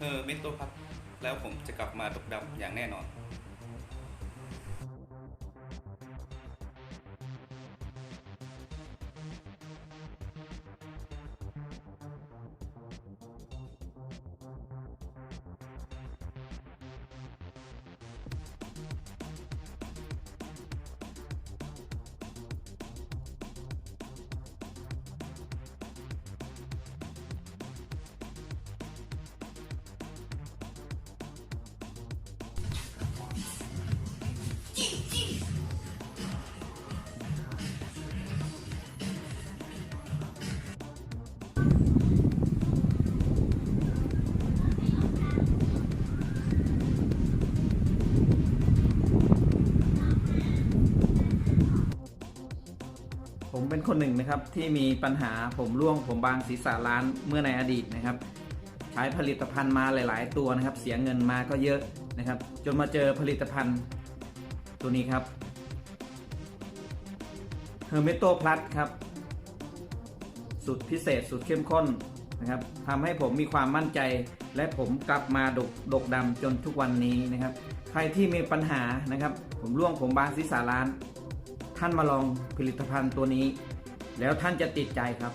เฮอร์มิโตพับ แล้วผมจะกลับมาตกดำอย่างแน่นอน ผมเป็นคนหนึ่งนะครับที่มีปัญหาผมร่วงผมบางศีรษะล้านเมื่อในอดีตนะครับ ใช้ผลิตภัณฑ์มาหลาย ๆ ตัวนะครับ เสียเงินมาก็เยอะนะครับ จนมาเจอผลิตภัณฑ์ตัวนี้ครับเฮอร์เมโตพลัสครับสุดพิเศษสุดเข้มข้นนะครับทำให้ผมมีความมั่นใจ และผมกลับมาดกดกดำจนทุกวันนี้นะครับ ใครที่มีปัญหานะครับ ผมร่วงผมบางศีรษะล้าน ท่านมาลองผลิตภัณฑ์ตัวนี้ แล้วท่านจะติดใจครับ